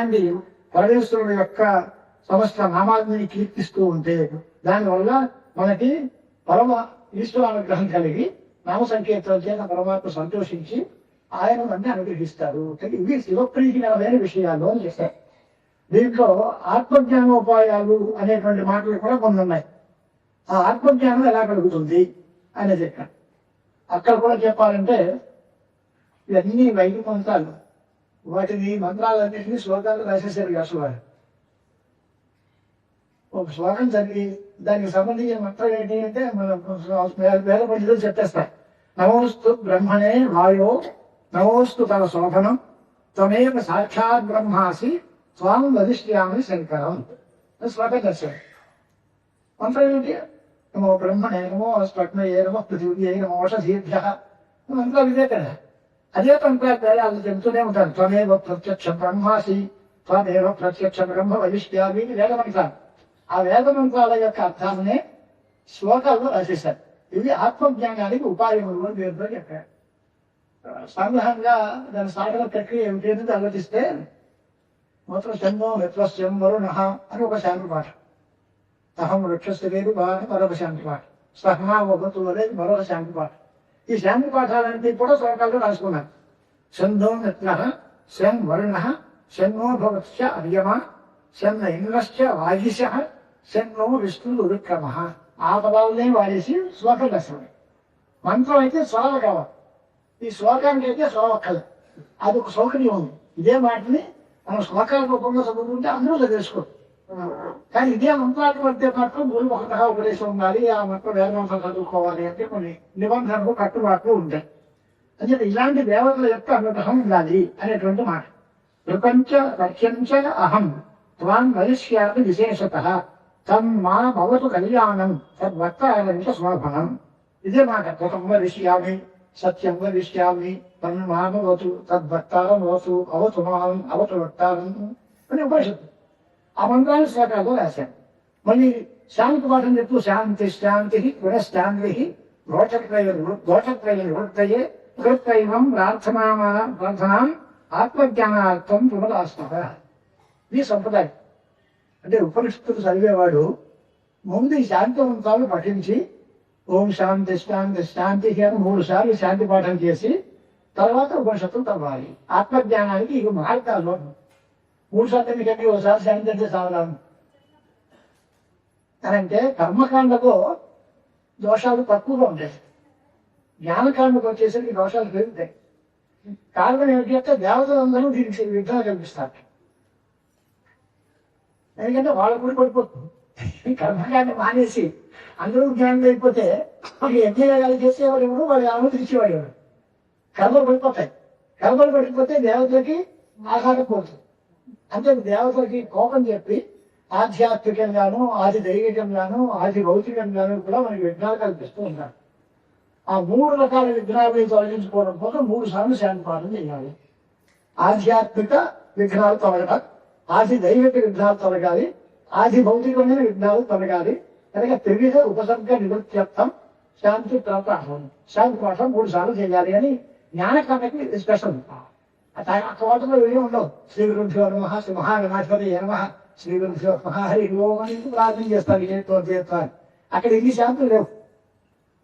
ఇలాంటి పరమేశ్వరుడు యొక్క సమస్త నామాన్ని కీర్తిస్తూ ఉంటే దానివల్ల మనకి పరమ ఈశ్వర అనుగ్రహం కలిగి నామ సంకేతాల చేత పరమాత్మ సంతోషించి ఆయన అన్ని అనుగ్రహిస్తారు. ఇవి శివప్రీతికరమైన విషయాలు అని చేశారు దీంట్లో ఆత్మజ్ఞానోపాయాలు అనేటువంటి మాటలు కూడా కొన్ని ఉన్నాయి. ఆ ఆత్మజ్ఞానం ఎలా కలుగుతుంది అనేది ఇక్కడ అక్కడ కూడా చెప్పాలంటే ఇవన్నీ వైదిక మంత్రాలు వాటిని మంత్రాలన్నింటినీ శ్లోకాలు రాసేసారు అసలు ఒక శ్లోకం చదివి దానికి సంబంధించిన మంత్రం ఏంటి అంటే మన వేద పండితులు చెప్పేస్తా నమోస్తు బ్రహ్మణే వాయో నమోస్తు తన శోభనం త్వమేవ సాక్షాత్ బ్రహ్మాసి స్వామి వధిష్యామని శంకరం శ్లోకం చేశారు మంత్రం ఏంటి? నమో బ్రహ్మణే నమో స్వప్నయే నమో పృథివ్యే నమో ఓషధీభ్య మంత్రాలు ఇదే కదా అదే మంత్రాలు వాళ్ళు చెబుతూనే ఉంటారు త్వమేవ ప్రత్యక్ష బ్రహ్మాసి త్వమేవ ప్రత్యక్ష బ్రహ్మ వదిష్యామి ఇది ఆ వేదమంత్రాల యొక్క అర్థాన్ని శ్లోకాల్లో రచిస్తారు ఇవి ఆత్మజ్ఞానానికి ఉపాయములు అని పేరుతో చెప్పారు. సంగ్రహంగా దాని సాధన ప్రక్రియ ఏమిటి అనేది ఆలోచిస్తే మొత్తం చందో మిత్రస్యం వరుణ అని ఒక శాంతి పాట అహం వృక్షస్థ లేదు బాగా మరొక శాంతి పాట సహనా వగతు అనేది మరొక శాంతి పాట ఈ శాంతి పాఠాలన్నీ కూడా శ్లోకాల్లో రాసుకున్నాను శంధో మిత్ర శం వరుణ శన్నో భవత్స అర్యమ శన్న ఇంద్రశ్చ వాయుష శన్నో విష్ణు విక్రమ ఆ పదాలనే వాడేసి శ్లోకం రాశాడు మంత్రం అయితే స్వరాలు కావాలి ఈ శ్లోకానికి అయితే స్వరవక్కలు అది ఒక సౌకర్యం ఉంది. ఇదే మాటని మనం శ్లోకాల రూపంలో చదువుకుంటే అందరూ చదివేసుకో కానీ ఇదే మంత్రాలకు పడితే మాత్రం గురువు ఒకటగా ఉపదేశం ఉండాలి ఆ మొత్తం వేదవంశం చదువుకోవాలి అంటే కొన్ని నిబంధనలు కట్టుబాట్లు ఉంటాయి. అంటే ఇలాంటి దేవతల యొక్క అనుగ్రహం ఉండాలి అనేటువంటి మాట. ప్రపంచ రక్షంచ అహం త్వాం వరిష్యామి విశేషత. తం మా భవతు కళ్యాణం తద్వక్తారంచ శోభనం. ఇదే మాట. కృతం వరిష్యామి సత్యం వరిష్యామి తన్ మా భవతు తద్వక్తారం అవతు అవతు మాం అవతు వక్తారం అని ఉపనిషత్తు. ఆ మంత్రాన్ని శ్లోకాల్లో రాశాను మళ్ళీ శాంతి పాఠం చెప్తూ శాంతి శాంతి పునఃశాంతి ఘోషత్రయ ఘోషత్రయ నివృత్తయే కృత్రైవం ప్రార్థనా ప్రార్థనా ఆత్మజ్ఞానార్థం పునరాస్తవ. ఇది సంప్రదాయం. అంటే ఉపనిషత్తులు చదివేవాడు ముందు ఈ శాంతి మంత్రాలు పఠించి ఓం శాంతి శాంతి శాంతి అని మూడు సార్లు శాంతి పాఠం చేసి తర్వాత ఉపనిషత్తులు తవ్వాలి ఆత్మజ్ఞానానికి ఇక మార్గాలు మూడు సార్లు ఎందుకంటే ఒకసారి శాంతి అంటే సావరాను అని అంటే కర్మకాండలో దోషాలు తక్కువగా ఉంటాయి. జ్ఞానకాండకు వచ్చేసరికి దోషాలు పెరుగుతాయి. కారణం ఏమిటి అంటే దేవతలందరూ దీనికి విఘ్నాలు కల్పిస్తారు ఎందుకంటే వాళ్ళ కూడా పడిపోతుంది. కర్మకాండ మానేసి అందరూ జ్ఞానం అయిపోతే వాళ్ళు యజ్ఞయాగాలు చేసేవాడు ఎవరు వాళ్ళు అనుమతించేవాడు ఎవరు? కర్మలు పడిపోతాయి. కర్మలు పడిపోతే దేవతలకి ఆహారం పోతుంది. అంటే దేవతలకి కోపం చెప్పి ఆధ్యాత్మికంగాను ఆది దైవికంగాను ఆది భౌతికంగాను కూడా మనకి విఘ్నాలు కల్పిస్తూ ఉంటారు ఆ మూడు రకాల విఘ్నాలను తొలగించుకోవడం కోసం మూడు సార్లు శాంతిపాలన చేయాలి. ఆధ్యాత్మిక విఘ్నాలు తొలగడం ఆది దైవిక విఘ్నాలు తొలగాలి ఆది భౌతికమైన విఘ్నాలు తొలగాలి కనుక త్రివిధ ఉపసర్గ నివృత్త్యర్థం శాంతి ప్రాప్తం శాంతి పాఠం మూడు సార్లు చేయాలి అని జ్ఞానకాండకి స్పెషల్. తోటలో వాటిలో ఏమి ఉండవు. శ్రీ గురుభ్యో నమ శ్రీ మహాగణాధిపతి నమ. శ్రీ గురుభ్యో ఓం అని ప్రార్థన చేస్తారు ఏతో అక్కడ ఇన్ని శాంతులు లేవు.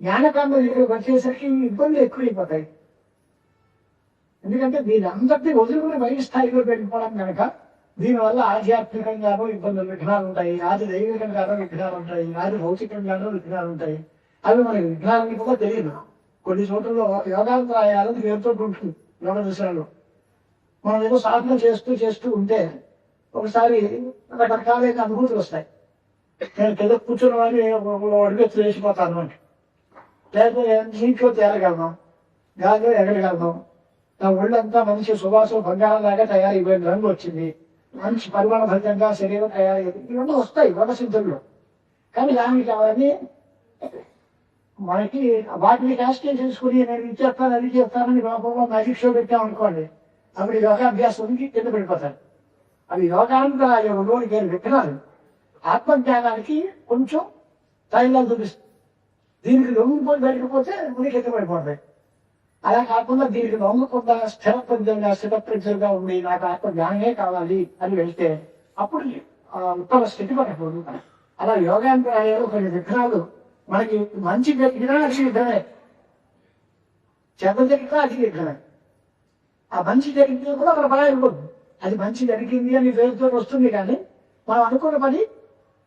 జ్ఞానకాండం ఇక్కడ వచ్చేసరికి ఇబ్బందులు ఎక్కువైపోతాయి. ఎందుకంటే దీని అందరినీ వదులుకుని పై స్థాయిలో పెట్టుకోవడం కనుక దీనివల్ల ఆధ్యాత్మికంగానూ ఇబ్బందులు విఘ్నాలు ఉంటాయి. ఆది దైవికంగానూ విఘ్నాలు ఉంటాయి. ఆది భౌతికంగానూ విఘ్నాలు ఉంటాయి. అవి మనకి విఘ్నాలని కూడా తెలియదు. కొన్ని చోట్లలో యోగాంతరాయాలు పేరుతో ఉంటుంది. యోగ దశలలో మనం ఏదో సాధన చేస్తూ చేస్తూ ఉంటే ఒకసారి రకరకాలైన అనుభూతులు వస్తాయి. నేను కింద కూర్చున్న వాడిని అడుగు వేసిపోతాను అని. లేకపోతే నీటిలో తేలగలను గాలిలో ఎగరగలను. నా ఒళ్ళంతా మంచి సువాసన బంగారం లాగా తయారైపోయిన రంగు వచ్చింది. మంచి పరిమాణ ఫలితంగా శరీరం తయారయ్యేది ఇవన్నీ వస్తాయి వనసిద్ధుల్లో కానీ దానికి అవన్నీ మనకి వాటిని క్యాస్టింగ్ చేసుకుని నేను ఇది చేస్తాను అది చేస్తానని లోపంలో మ్యాజిక్ షో పెట్టామనుకోండి అప్పుడు యోగాభ్యాసానికి కింద పడిపోతారు అవి యోగాంతరాయంలోని విఘ్నాలు ఆత్మజ్ఞానానికి కొంచెం తైలాలు చూపిస్తుంది దీనికి లొంగిపోయి బయటకపోతే మునికి కింద పడిపోతాయి అలా కాకుండా దీనికి లొంగకుండా స్థిరప్రజ్ఞంగా స్థిరప్రజ్ఞంగా ఉండి నాకు ఆత్మజ్ఞానమే కావాలి అని వెళ్తే అప్పుడు ఉత్తమ స్థితి మనకు పొందుతాం అలా యోగాంతరాయాలు కొన్ని విగ్రహాలు మనకి మంచి జరిగినా అది విగ్రహమే చెత్త జరిగినా అది విగ్రహమే ఆ మంచి జరిగితే కూడా అక్కడ బాగా ఉండదు. అది మంచి జరిగింది అని ఫేస్తో వస్తుంది కానీ మనం అనుకున్న పని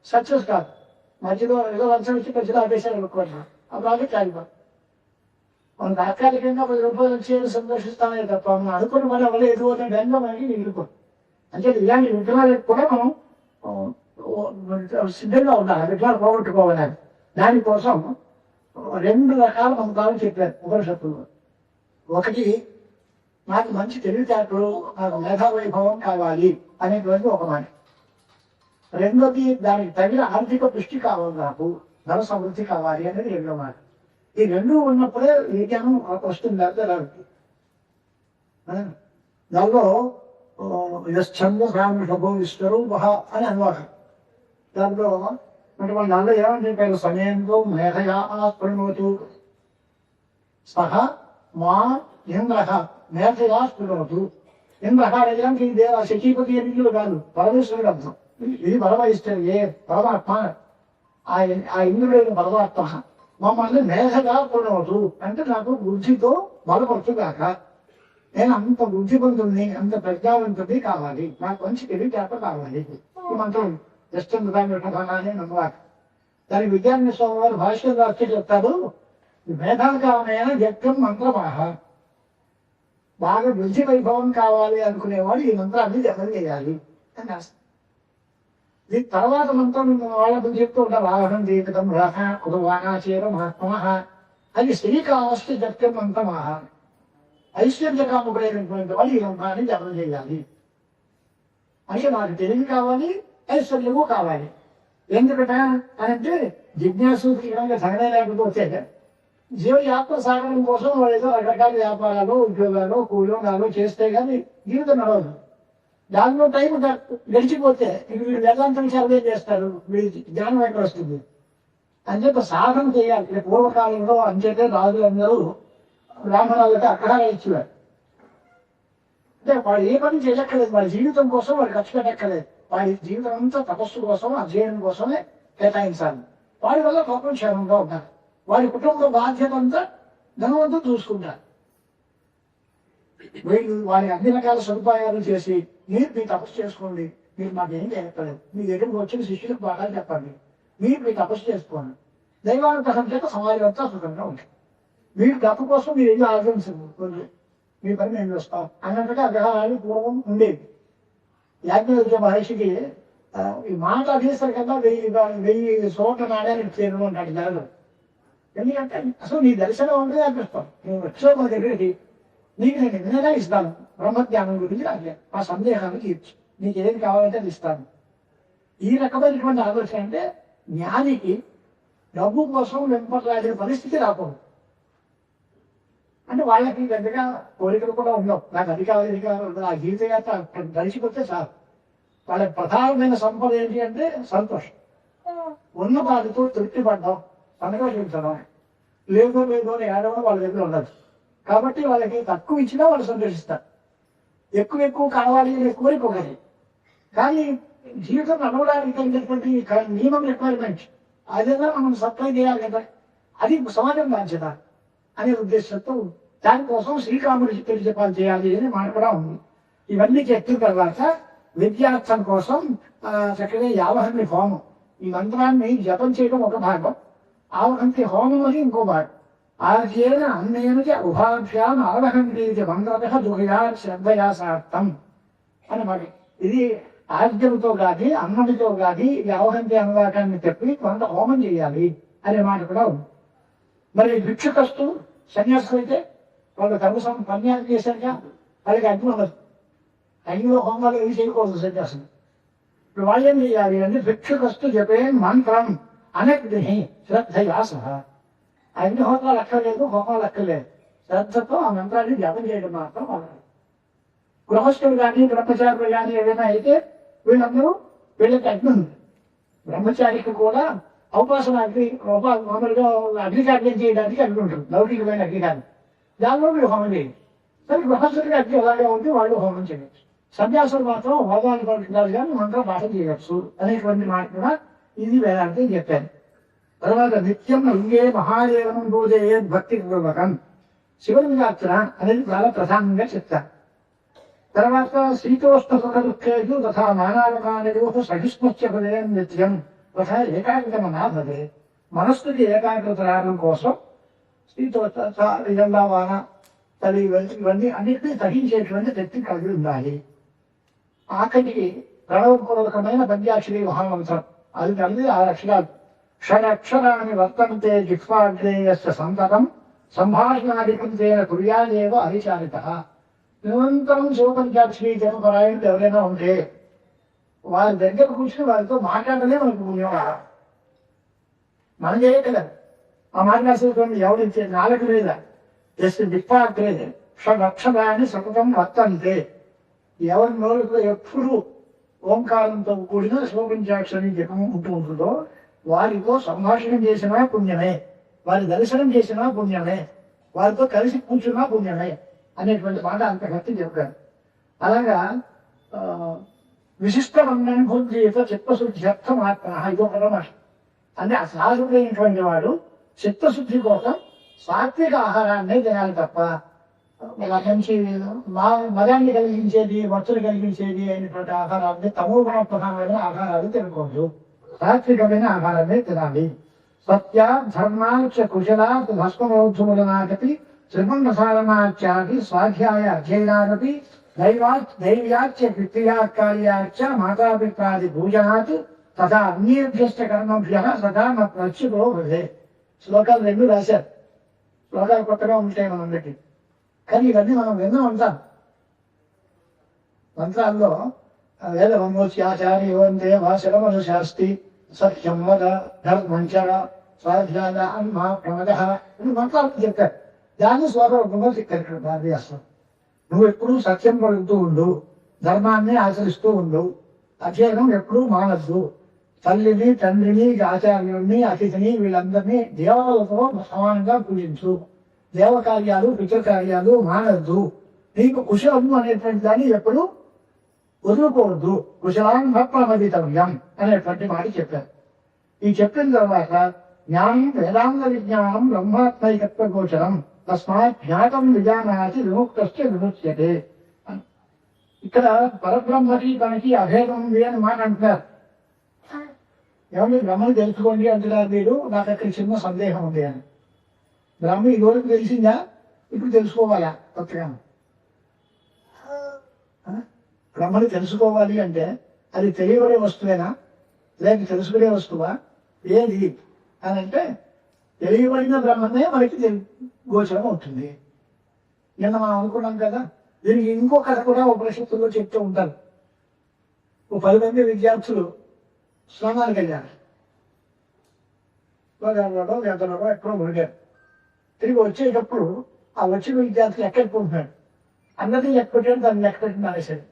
సక్సెస్ కాదు. మధ్యలో ఏదో లంచం ఇచ్చి మధ్యలో ఆపేశారు అనుకోండి. ఆ ప్రాజెక్ట్ ఆగిపోతుంది మనం తాత్కాలికంగా పది రూపాయలు వచ్చేది సంతోషిస్తామే తప్ప మనం అనుకున్న పని వల్ల అని బెంగ మనకి నిలుపు. అంటే ఇలాంటి విగ్రహాలకు కూడా మనం ఆ, సిద్ధంగా ఉండాలి. విగ్రహాలు పోగొట్టుకోవాలి దానికోసం రెండు రకాల మంత్రాలు చెప్పారు ఉపనిషత్తులు ఒకటి నాకు మంచి తెలివితేటలు నాకు మేధా వైభవం కావాలి అనేటువంటి ఒక మాట. రెండోది దానికి తగిన ఆర్థిక పుష్టి కావాలి నాకు ధన సమృద్ధి కావాలి అనేది రెండో మాట. ఈ రెండు ఉన్నప్పుడే ఈ జ్ఞానం వస్తుంది అంటే రాదు ఆ, దానిలో ఛంద సామిషభో విశ్వరూప అని అనువాదం. దాంట్లో అంటే మన దాంట్లో ఏమని చెప్పారు? సమయంలో మేధయా స్పృణోతు సహ మా ఇంద్ర మేధయా స్పృణోతు ఇంద్ర అనేది ఈ దేవ శచీపతి ఎన్నికలు కాదు పరమేశ్వరుడు అర్థం. ఇది పరమేశ్వరుడు ఏ పరమాత్మ. ఆ ఆ ఇంద్రుడైన పరమాత్మ. మమ్మల్ని మేధగా కొనవద్దు. అంటే నాకు బుద్ధితో బలపరచుగాక నేను అంత బుద్ధి పొందుంది అంత ప్రజ్ఞావంతుడి కావాలి. నాకు మంచి తెలివితేట కావాలి. మంత్రం మంత్రం అని నమ్మవారు దాని విజ్ఞాన స్వామి వారు భాష్యం రాస్తే చెప్తారు మేధాకారమైన వ్యక్తం మంత్రమాహ. బాగా వృద్ధి వైభవం కావాలి అనుకునేవాడు ఈ మంత్రాన్ని జపం చేయాలి అని రాస్తారు దీని తర్వాత మంత్రం వాళ్ళకు చెప్తూ ఉంటారు వాహనం దీపితం రథ కురువాణాచేర మహాత్మ అది శ్రీకామస్తి జప్తం మంత్రమాహ ఐశ్వర్యకాముడైనటువంటి వాడు ఈ మంత్రాన్ని జపం చేయాలి. అంటే నాకు తెలివి కావాలి ఐశ్వర్యము కావాలి. ఎందుకంటే అంటే జిజ్ఞాసు తీయడానికి సగనే లేకపోతే జీవుడి ఆత్మ సాగడం కోసం వాడు ఏదో రకరకాల వ్యాపారాలు ఉద్యోగాలు కూలోగాలు చేస్తే కానీ జీవితం నడవదు. దానిలో టైం గడిచిపోతే వీళ్ళు వేదాంతం సర్వే చేస్తారు. వీళ్ళు జ్ఞానం ఎక్కడ వస్తుంది? అంచేత సాధన చేయాలి. పూర్వకాలంలో అంచేతే రాజులందరూ బ్రాహ్మణాలకి అక్కడ ఇచ్చేవారు. అంటే వాడు ఏ పని చేయక్కర్లేదు. వాడి జీవితం కోసం వాడు ఖర్చు పెట్టక్కర్లేదు. వాడి జీవితం అంతా తపస్సు కోసం అధ్యయనం కోసమే కేటాయించాలి. వాడి వల్ల లోకం క్షేమంగా ఉండాలి. వారి కుటుంబ బాధ్యత అంతా ధనవంతులు చూసుకుంటారు. వీళ్ళు వారి అన్ని రకాల సదుపాయాలు చేసి మీరు మీ తపస్సు చేసుకోండి. మీరు మాకేం చేయక్కర్లేదు. మీ దగ్గరకు వచ్చిన శిష్యులకు బాగా చెప్పండి. మీరు మీ తపస్సు చేసుకోండి. దైవానుగ్రహం చేత సమాజం అంతా సుఖంగా ఉంటుంది. మీరు గత కోసం మీరు ఏం ఆలోచించదు మీ పని మేము చూస్తాం. అన్నట్టుగా గ్రహాలు పూర్వం ఉండేవి. యాజ్ఞవల్క్య మహర్షికి ఈ మాట కదా వెయ్యి వెయ్యి చోట్ల నాణ్యానికి చేరు అంటాడు జనం ఎందుకంటే అసలు నీ దర్శనం ఉంటే అదృష్టం నువ్వు వృక్షోభ దగ్గరికి నీకు నేను ఎన్నైనా ఇస్తాను బ్రహ్మజ్ఞానం గురించి అదే ఆ. సందేహాన్ని తీర్చు నీకు ఏది కావాలంటే అది ఇస్తాను ఈ రకమైనటువంటి ఆలోచన అంటే జ్ఞానికి డబ్బు కోసం వెంపట్లాడిన పరిస్థితి రాకూడదు అంటే వాళ్ళకి పెద్దగా కోరికలు కూడా ఉండవు నాకు అది కావాలి ఇది కావాలి ఆ జీవితయాత్ర గడిచిపోతే చాలు వాళ్ళ ప్రధానమైన సంపద ఏంటి అంటే సంతోషం ఉన్న వాటితో తృప్తి పడ్డాం సంతోషించడం. లేదో లేదో అని ఏడవడం వాళ్ళ దగ్గర ఉండదు. కాబట్టి వాళ్ళకి తక్కువ ఇచ్చినా వాళ్ళు సంతోషిస్తారు. ఎక్కువ ఎక్కువ కావాలి అనే కోరిక ఒకటి. కానీ జీవితం నడవడానికి తగినటువంటి నియమం రిక్వైర్మెంట్ అదేనా మనం సప్లై చేయాలి కదా. అది సమాజం బాధ్యత అనే ఉద్దేశంతో దానికోసం శ్రీకాముడి తెలియజెప్పాలి చేయాలి అని మాట కూడా ఉంది. ఇవన్నీ చెప్పిన తర్వాత విద్యార్థం కోసం చక్కగా యావహంతి హోమం. ఈ మంత్రాన్ని జపం చేయడం ఒక భాగం. ఆవహంతి హోమం అని ఇంకో భాగం ఆర్జేన అన్నేన చ ఉభాభ్యాం ఆవహంతి ఇది మంత్రత దుర్యా శ్రద్ధయాసార్థం అని మరి ఇది ఆర్జంతో గాని అన్నమితో గాని ఈ అవహంతి అనువాకాన్ని చెప్పి కొంత హోమం చేయాలి అనే మాట కూడా ఉంది. మరి భిక్షుకస్తు సన్యాసులు అయితే వాళ్ళు కనీసం పన్యాలు చేశాక వాళ్ళకి అగ్ని ఉండదు. అగ్నిలో హోమాలు ఏవి చేయకూడదు సన్యాసం ఇప్పుడు వాళ్ళు ఏం చేయాలి అంటే భిక్షుకస్తు చెప్పే మంత్రం. అనగ్ని శ్రద్ధయా సహా అగ్నిహోత్రాలు అక్కర్లేదు హోమాలు అక్కర్లేదు శ్రద్ధతో ఆ మంత్రాన్ని జపం చేయడం మాత్రం వాళ్ళు గృహస్థులు కానీ బ్రహ్మచారులు కానీ ఏదైనా అయితే వీళ్ళందరూ వీళ్ళకి అగ్ని ఉంది బ్రహ్మచారికి కూడా అవకాశం అగ్ని ఉపా- మామూలుగా అగ్నికార్యం చేయడానికి అగ్ని ఉంటుంది లౌకికమైన అగ్నికార్యం దానిలో మీరు హోమం చేయండి సరే గృహస్థుడికి అగ్ని అలాగే ఉంది వాళ్ళు హోమం చేయవచ్చు సన్యాసులు మాత్రం హోమాలు పడుతున్నారు కానీ మంత్రం పాఠ చేయవచ్చు అనేటువంటి మాట కూడా ఇది వేదాంతం చెప్పాను. తర్వాత నిత్యం అంగే మహాదేవం పూజయే భక్తి పూర్వకం. శివలింగార్చన అనేది చాలా ప్రధానంగా చెప్తాను. తర్వాత శీతోష్ణ సుఖ దుఃఖేషు తథా నానారకానిలో సహిష్ణుత్య హృదయం నిత్యం. తథా ఏకాగ్రత భవే మనస్సుకి ఏకాగ్రత రావడం కోసం శీతోష్ణ ఇదంగా వాన తల్లి ఇవన్నీ ఇవన్నీ అన్నింటినీ సహించేటువంటి శక్తి కలిగి ఉండాలి. ఆఖరికి ప్రణవపూర్వకమైన పంచాక్షరి మహావంశం అది కలిగి ఆ అక్షరాలు షడక్షరాన్ని వర్తంతే జిహ్వాగ్రేయస్య సంతతం సంభాషణాధికం తేన కుర్యాదేవ అధిచారిత. నిరంతరం శివపంచాక్షరి జపపరాయణులు ఎవరైనా ఉంటే వారి దగ్గర కూర్చుని వారితో మాట్లాడలే మనకు పుణ్యం మనం చేయట్లేదు ఆ మాట్లాడుతుంది ఎవరిచ్చే నాలుగు లేదా జస్ట్ దిక్పాగ్రే షడక్షరాన్ని సతతం వర్తంతే. ఎవరి నోరు ఎప్పుడూ ఓంకారంతో కూడిన శివపంచాక్షరి జపం ఉంటూ ఉంటుందో వారితో సంభాషణ చేసినా పుణ్యమే. వారి దర్శనం చేసినా పుణ్యమే. వారితో కలిసి కూర్చున్నా పుణ్యమే అనేటువంటి మాట అంత గట్టి చెప్పారు. అలాగా ఆ, విశిష్ట వర్ణానుభూతితో చిత్తశుద్ధి అర్థం ఆత్మ ఇదో పరమాశ. అంటే అసాధుడైనటువంటి వాడు చిత్తశుద్ధి కోసం సాత్విక ఆహారాన్నే తినాలి తప్ప మదాన్ని కలిగించేది మత్తులు కలిగించేది అయినటువంటి ఆహారాన్ని తమో గుణ ప్రధానమైన ఆహారాలు తినకూడదు. సాత్వికమైన ఆహారమే తినాలి. సత్య ధర్మాచ కుశలాత్ భస్మోద్ధుములనాగతి త్రిగుణసారమాచ్యాది స్వాధ్యాయ అధ్యయనాదపి దైవాత్ దైవ్యాచ కార్యాచ మాతాపిత్రాది భూజనాత్ తథా అన్యేభ్యశ్చ కర్మభ్య సదా నా ప్రత్యుతో భవే శ్లోకాలు రెండు రాశారు. శ్లోకాలు కొత్తగా ఉంటాయి మనందరికీ. కానీ ఇవన్నీ మనం విన్నాం ఉంటాం మంత్రాల్లో ఆ వేద వందే శాస్తి సత్యం వద ధర్మంచర స్వాధ్యాన అన్మ ప్రమద అని మంత్రాలు చెప్పారు. దాన్ని స్వరూపంగా చెప్పారు భారతీయాసం నువ్వు ఎప్పుడూ సత్యం పడుతూ ఉండు ధర్మాన్ని ఆచరిస్తూ ఉండు అధ్యయనం ఎప్పుడూ మానద్దు. తల్లిని తండ్రిని ఆచార్యుడిని అతిథిని వీళ్ళందరినీ దేవతలతో సమానంగా పూజించు. దేవకార్యాలు పితృకార్యాలు మానద్దు. నీకు కుశలము అనేటువంటి దాన్ని ఎప్పుడు వదులుకోవద్దు. కుశలాన్ని ప్రమదితవ్యం అనేటువంటి మాట చెప్పారు. ఈ చెప్పిన తర్వాత జ్ఞానం వేదాంత విజ్ఞానం బ్రహ్మాత్మైకత్వ గోచరం తస్మాత్ జ్ఞాతం విజానాతి విముక్తస్య విముచ్యతే. ఇక్కడ పరబ్రహ్మకి తనకి అభేదం ఉంది అని మాట అంటారు ఏమని బ్రహ్మని తెలుసుకోండి అంటున్నారు మీరు నాకు అక్కడ చిన్న సందేహం ఉంది అని. బ్రహ్మ ఈ తెలిసిందా? ఇప్పుడు తెలుసుకోవాలా కొత్తగా? బ్రహ్మని తెలుసుకోవాలి అంటే అది తెలియబడే వస్తువేనా? లేక తెలుసుకునే వస్తువా? ఏది? అని అంటే తెలియబడిన బ్రహ్మమే మనకి గోచరం అవుతుంది. నిన్న మనం అనుకున్నాం కదా దీనికి ఇంకో కథ కూడా ఉపనిషత్తుల్లో చెప్తూ ఉంటారు. ఓ పది మంది విద్యార్థులు స్నానానికి వెళ్ళారు. గంటలో ఎక్కడో మురిగారు తిరిగి వచ్చేటప్పుడు ఆ వచ్చిన విద్యార్థులు ఎక్కడికి పోతున్నాడు అన్నది ఎక్కడికి దాన్ని ఎక్కడికి మానేశాడు.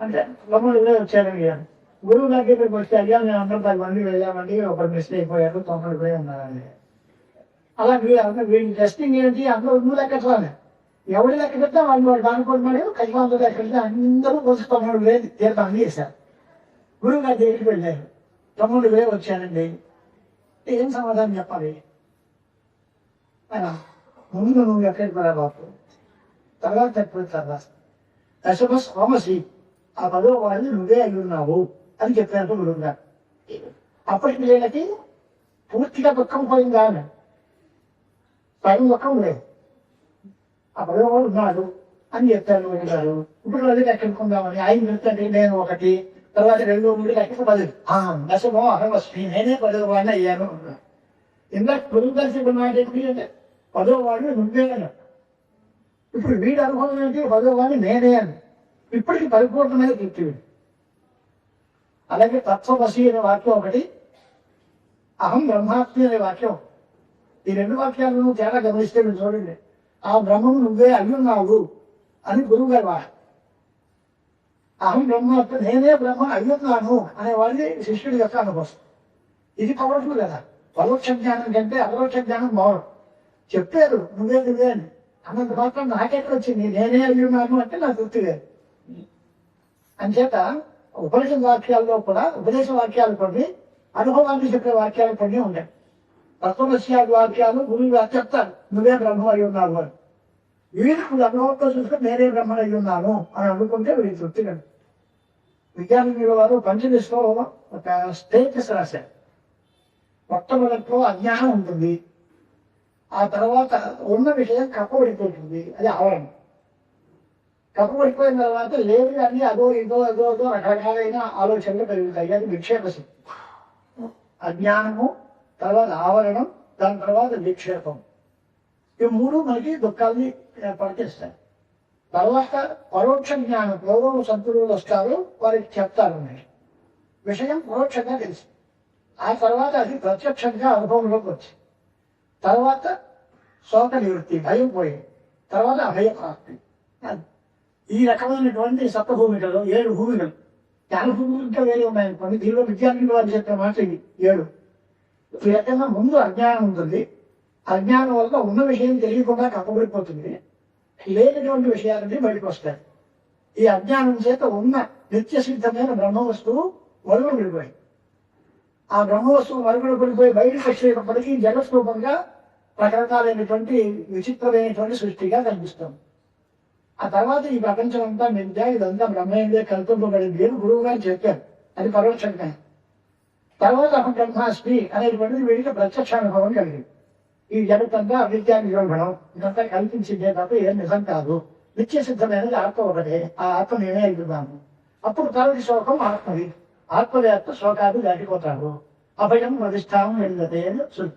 అంటే మమ్మల్ని ఇవే వచ్చారు అయ్యాను గురువు దగ్గరికి వచ్చి అయ్యా నేను అందరూ పది మంది వెళ్ళామండి ఒకరు మిస్ అయిపోయారు తొమ్మిది పోయి ఉన్నారండి. అలా వీళ్ళు వీళ్ళు టెస్టింగ్ ఏంటి? అందరూ నువ్వు లెక్కట్లానే ఎవరి లెక్క పెడితే వాళ్ళు వాడు అనుకుంటున్నాడు కైమాంతో లెక్క పెడితే అందరూ వచ్చి తొమ్మిది వేలు తీర్థం చేశారు. గురువు గారి దగ్గరికి వెళ్ళారు. తమ్ముడు వేలు వచ్చానండి ఏం సమాధానం చెప్పాలి? ముందు నువ్వు ఎక్కడికి వెళ్ళా బాబు తర్వాత ఎప్పుడు తర్వాత దశమ సోమసి ఆ పదో వాడిని నువ్వే అయి ఉన్నావు అని చెప్పినట్టు మీరు ఉన్నారు అప్పటికి వీళ్ళకి పూర్తిగా దుఃఖం పోయిందా అని? స్వయం దుఃఖం లేదు. ఆ పదో వాళ్ళు ఉన్నాడు అని చెప్పారు గురువు ఇప్పుడు వెళ్ళి ఎక్కడుకుందామని ఆయన చెప్తాండి నేను ఒకటి తర్వాత రెండు మూడు లెక్క పది ఆ, దశమో అహమస్మి నేనే పదో వాడిని అయ్యాను. ఇందాక పొరుగు గారు మాట ఏంటి అంటే పదో వాడిని నువ్వే ఇప్పుడు వీడి అనుభవం ఏంటి? భగవాన్ని నేనే అని. ఇప్పటికి పరిపూర్ణమైన తృప్తి వీడు. అలాగే తత్వమసి అనే వాక్యం ఒకటి అహం బ్రహ్మాత్మి అనే వాక్యం. ఈ రెండు వాక్యాలను తేడా గమనిస్తే మీరు చూడండి. ఆ బ్రహ్మం నువ్వే అయ్యున్నావు అని గురువు గారి వాడు అహం బ్రహ్మాత్మ నేనే బ్రహ్మ అయ్యున్నాను అనే వాడిని శిష్యుడి యొక్క అనుభవం. ఇది పవర్ఫుల్ కదా. పరోక్ష జ్ఞానం కంటే అపరోక్ష జ్ఞానం బాగుంది చెప్పారు. నువ్వే నువ్వే అని. అన్నంత మాత్రం నాకెక్కడ వచ్చింది? నేనే అయ్యి ఉన్నాను అంటే నాకు తృప్తి అంచేత ఉపనిషత్ వాక్యాల్లో కూడా ఉపదేశ వాక్యాలు కొన్ని అనుభవాన్ని చెప్పే వాక్యాలు కొన్ని ఉంటాయి తత్వదర్శియాది వాక్యాలు గురువు చెప్తారు. నువ్వే బ్రహ్మ అయి ఉన్నావు అని. వీరికి అనుభవంతో చూసుకుని నేనే బ్రహ్మ అయి ఉన్నాను అని అనుకుంటే వీరి తృప్తి లేదు. విద్యార్థి వారు పంచదశలో ఒక స్టేటస్ రాశారు. మొట్టమొదట్లో అజ్ఞానం ఉంటుంది. ఆ తర్వాత ఉన్న విషయం కప్పబడిపోతుంది అది అవరం కప్పబడిపోయిన తర్వాత లేదు కానీ అదో ఇదో అదో అదో రకరకాలైన ఆలోచనలు కలుగుతాయి అది విక్షేప శక్తి అజ్ఞానము తర్వాత ఆవరణం దాని తర్వాత విక్షేపం. ఈ మూడు మనకి దుఃఖాన్ని పడితేస్తాయి తర్వాత పరోక్ష జ్ఞానం. ఎవరో సంతులు వస్తారు వారికి చెప్తారు విషయం పరోక్షంగా తెలుసు. ఆ తర్వాత అది ప్రత్యక్షంగా అనుభవంలోకి వచ్చింది తర్వాత శోక నివృత్తి భయం పోయింది తర్వాత అభయ ప్రాప్తి. ఈ రకమైనటువంటి సప్తభూమికలు ఏడు భూమికలు. జ్ఞాన వేరే ఉన్నాయనుకోండి దీనిలో విద్యార్థులు వారు చెప్పే మాట ఇది ఏడు. ఈ ముందు అజ్ఞానం ఉంటుంది. అజ్ఞానం వల్ల ఉన్న విషయం తెలియకుండా కప్పబడిపోతుంది. లేనటువంటి విషయాలన్నీ బయటకు వస్తాయి. ఈ అజ్ఞానం చేత ఉన్న నిత్య సిద్ధమైన బ్రహ్మ వస్తువు వలుగు పడిపోయి ఆ బ్రహ్మ వస్తువు మరుగుడు పడిపోయి బయటకు వచ్చేటప్పటికీ జగస్వరూపంగా రకరకాలైనటువంటి విచిత్రమైనటువంటి సృష్టిగా కనిపిస్తాం. ఆ తర్వాత ఈ ప్రపంచం అంతా మిథ్య ఇదంతా బ్రహ్మేందే కల్పింపబడింది అని గురువు గారు చెప్పారు. అది పరోక్షంగా. తర్వాత అహం బ్రహ్మాస్మి అనేటువంటిది వీడికి ప్రత్యక్ష అనుభవం కలిగింది. ఈ జగత్తంతా అవిద్యా నిరోధనం ఇదంతా కల్పించిందే తప్ప ఏం నిజం కాదు. నిత్య సిద్ధమైనది ఆత్మ ఒకటే ఆ ఆత్మ నేనే అడుగుతున్నాను అప్పుడు తరలి శోకం ఆత్మది. ఆత్మవ్యాప్త శోకాలు దాటిపోతాడు అభయం వధిష్టానం వెళ్ళదే అని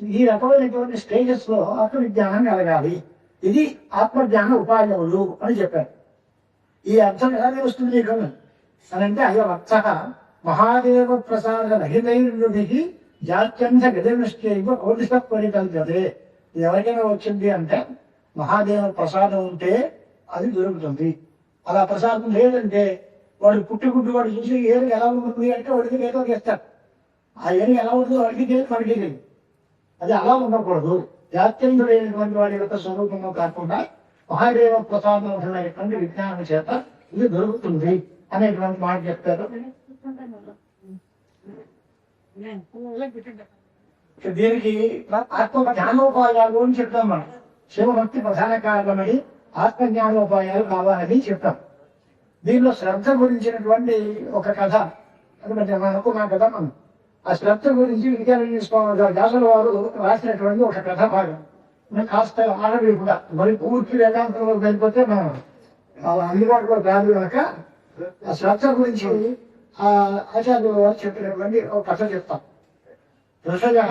ఈ రకమైనటువంటి స్టేజెస్లో ఆత్మవిజ్ఞానం కలగాలి ఇది ఆత్మజ్ఞాన ఉపాయములు అని చెప్పారు. ఈ అర్థం ఎలా వస్తుంది కదా అని అంటే అయ్యో అర్థ. మహాదేవ ప్రసాద రహితైర్యుడికి జాత్యంత గదిష్టైవ కోటిష పరికల్పతే. ఇది ఎవరికైనా వచ్చింది అంటే మహాదేవ ప్రసాదం ఉంటే అది దొరుకుతుంది. అలా ప్రసాదం లేదంటే వాడు పుట్టి గుడ్డు వాడు చూసి ఏడు ఎలా ఉంటుంది అంటే వాడికి ఏదో చేస్తారు ఆ ఏడు ఎలా ఉంటుందో వాడికి తెలియదు మనకి తెలియదు. అది అలా ఉండకూడదు. జాత్యంతుడైనటువంటి వాడి యొక్క స్వరూపంలో కాకుండా మహాదేవ ప్రసాదం విజ్ఞానం చేత ఇది దొరుకుతుంది అనేటువంటి మాట చెప్తారు. దీనికి ఆత్మ జ్ఞానోపాయాలు అని చెప్తాం మనం. శివభక్తి ప్రధాన కారణమని ఆత్మ జ్ఞానోపాయాలు కావాలని చెప్తాం. దీనిలో శ్రద్ధ గురించినటువంటి ఒక కథ. అది మరి మనం మనం. ఆ శ్రద్ధ గురించి విజ్ఞానం స్వామి దాసుల వారు రాసినటువంటి ఒక కథ భాగం. కాస్త ఆడవి కూడా. మరి పూర్తి వేదాంతంలో వెళ్ళిపోతే మనం ఆ అందుబాటులో కాదు కనుక ఆ శ్రద్ధ గురించి ఆ ఆచార్యుల వారు చెప్పినటువంటి ఒక కథ చెప్తాం. ఋషయ